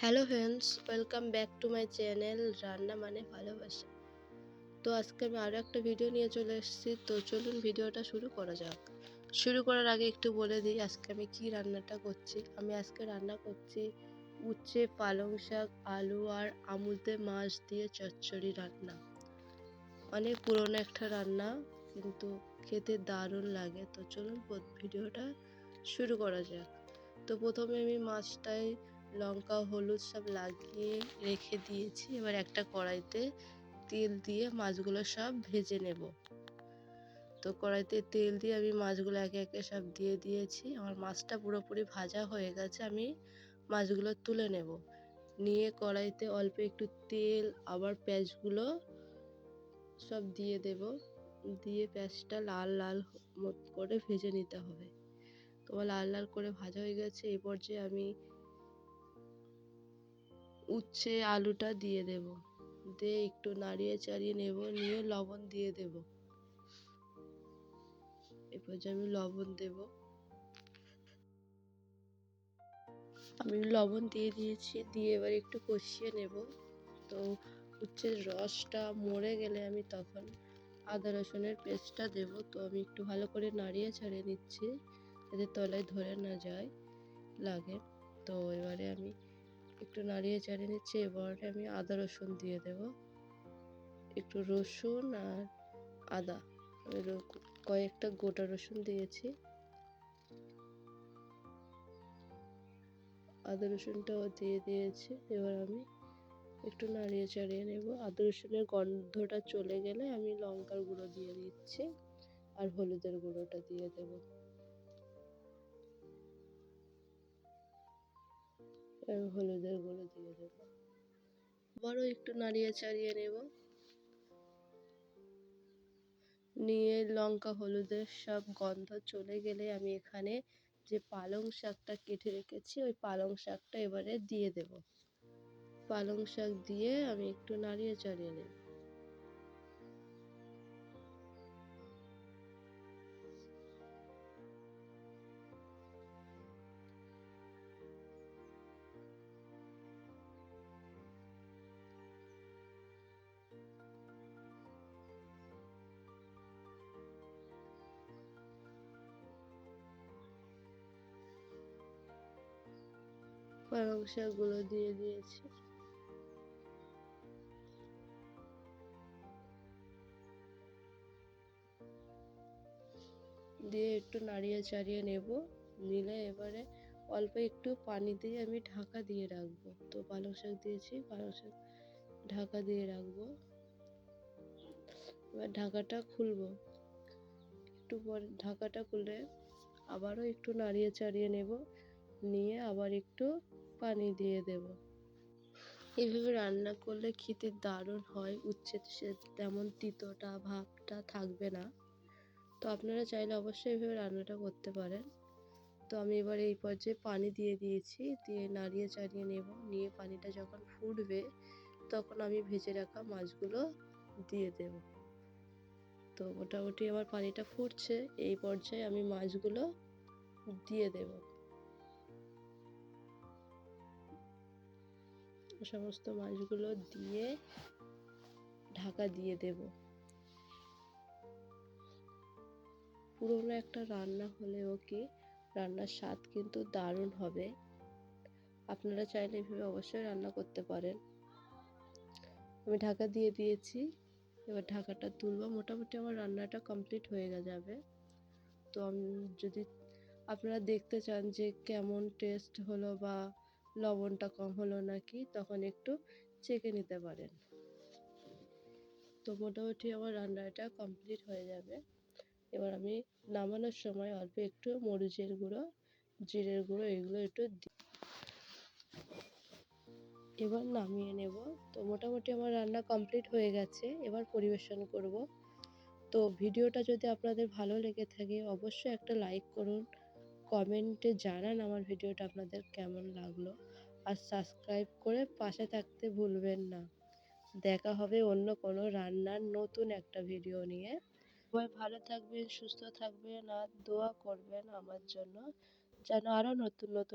Hello friends, welcome back to my channel রান্না মানে ভালোবাসা। তো আজকে আমি আরও একটা ভিডিও নিয়ে চলে এসেছি, তো চলুন ভিডিওটা শুরু করা যাক। শুরু করার আগে একটু বলে দিই আজকে আমি কি রান্নাটা করছি। আমি আজকে রান্না করছি উচ্ছে, পালং শাক, আলু আর আমুদে মাছ দিয়ে চচ্চড়ি রান্না। অনেক পুরনো একটা রান্না, কিন্তু খেতে দারুণ লাগে। তো চলুন ভিডিওটা শুরু করা যাক। তো প্রথমে আমি মাছটাই লঙ্কা, হলুদ সব লাগিয়ে রেখে দিয়েছি। এবার একটা কড়াইতে তেল দিয়ে মাছগুলো সব ভেজে নেব। তো কড়াইতে তেল দিয়ে আমি মাছগুলো একে একে সব দিয়ে দিয়েছি। আমার মাছটা পুরোপুরি ভাজা হয়ে গেছে, আমি মাছগুলো তুলে নেব। নিয়ে কড়াইতে অল্প একটু তেল, আবার পেঁয়াজগুলো সব দিয়ে দেব। দিয়ে পেঁয়াজটা লাল লাল করে ভেজে নিতে হবে। তোমার লাল লাল করে ভাজা হয়ে গেছে। এই পর্যায়ে আমি উচ্ছে আলুটা দিয়ে দেব। দিয়ে একটু নাড়িয়ে চাড়িয়ে নেব, নিয়ে লবণ দিয়ে দেব। এরপর যে আমি লবণ দেব। আমি লবণ দিয়ে দিয়েছি, দিয়ে এবার একটু কষিয়ে নেব। তো উচ্ছের রসটা মরে গেলে আমি তখন আদা রসুনের পেস্টটা দেব। তো আমি একটু ভালো করে নাড়িয়ে ছাড়িয়ে নিচ্ছি, যাতে তলায় ধরে না যায়, লাগে। তো এবারে আমি একটু নাড়িয়ে চাড়িয়ে নিচ্ছি, এবারে আমি আদা রসুন দিয়ে দেব। একটু রসুন আর আদা কয়েকটা গোটা রসুন দিয়েছি। আদা রসুনটাও দিয়ে দিয়েছি, এবার আমি একটু নাড়িয়ে চাড়িয়ে নেব। আদা রসুনের গন্ধটা চলে গেলে আমি লঙ্কার গুঁড়ো দিয়ে দিচ্ছি আর হলুদের গুঁড়োটা দিয়ে দেবো। হলুদের গুঁড়ো দিয়ে দেবো। আবারও একটু নাড়িয়ে চাড়িয়ে নেব। নিয়ে লঙ্কা, হলুদের সব গন্ধ চলে গেলে আমি এখানে যে পালং শাকটা কেটে রেখেছি, ওই পালং শাকটা এবারে দিয়ে দেব। পালং শাক দিয়ে আমি একটু নাড়িয়ে চাড়িয়ে নেব। শাকগুলো দিয়ে দিয়েছি। দিয়ে একটু নাড়িয়ে চাড়িয়ে নেব। নিলে এবারে অল্প একটু পানি দিয়ে আমি ঢাকা দিয়ে রাখব। তো পালং শাক দিয়েছি, পালং শাক ঢাকা দিয়ে রাখব। এবার ঢাকাটা খুলবো। একটু পরে ঢাকাটা খুলে আবারও একটু নাড়িয়ে চাড়িয়ে নেব। নিয়ে আবার একটু পানি দিয়ে দেব। এভাবে রান্না করলে খেতে দারুণ হয় উচ্ছে তেমন তিতোটা ভাবটা থাকবে না। তো আপনারা চাইলে অবশ্যই এভাবে রান্নাটা করতে পারেন। তো আমি এবার এই পর্যায়ে পানি দিয়ে দিয়েছি, দিয়ে নাড়িয়ে চাড়িয়ে নেব। নিয়ে পানিটা যখন ফুটবে, তখন আমি ভেজে রাখা মাছগুলো দিয়ে দেব। তো মোটামুটি আমার পানিটা ফুটছে, এই পর্যায়ে আমি মাছগুলো দিয়ে দেবো। সমস্ত মাছগুলো দিয়ে ঢাকা দিয়ে দেব। পুরোনো একটা রান্না হলেও কি রান্নার স্বাদ কিন্তু দারুণ হবে। আপনারা চাইলে এভাবে অবশ্যই রান্না করতে পারেন। আমি ঢাকা দিয়ে দিয়েছি, এবার ঢাকাটা তুলবো। মোটামুটি আমার রান্নাটা কমপ্লিট হয়ে যাবে। তো আমি যদি আপনারা দেখতে চান যে কেমন টেস্ট হলো বা লবণটা কম হলো নাকি, তখন একটু চেখে নিতে পারেন। তো মোটামুটি আমার রান্নাটা কমপ্লিট হয়ে যাবে। এবার আমি নামানোর সময় অল্প একটু মরিচের গুঁড়ো, জিরের গুঁড়ো, এগুলো একটু এবার নামিয়ে নেব। তো মোটামুটি আমার রান্না কমপ্লিট হয়ে গেছে, এবার পরিবেশন করব। তো ভিডিওটা যদি আপনাদের ভালো লেগে থাকে, অবশ্যই একটা লাইক করুন। কমেন্টে জানান আমার ভিডিওটা আপনাদের কেমন লাগল। আর সাবস্ক্রাইব করে পাশে থাকতে ভুলবেন না। দেখা হবে অন্য কোনো রান্নার নতুন একটা ভিডিও নিয়ে। সবাই ভালো থাকবেন, সুস্থ থাকবেন, আর দোয়া করবেন আমার জন্য যেন আরও নতুন নতুন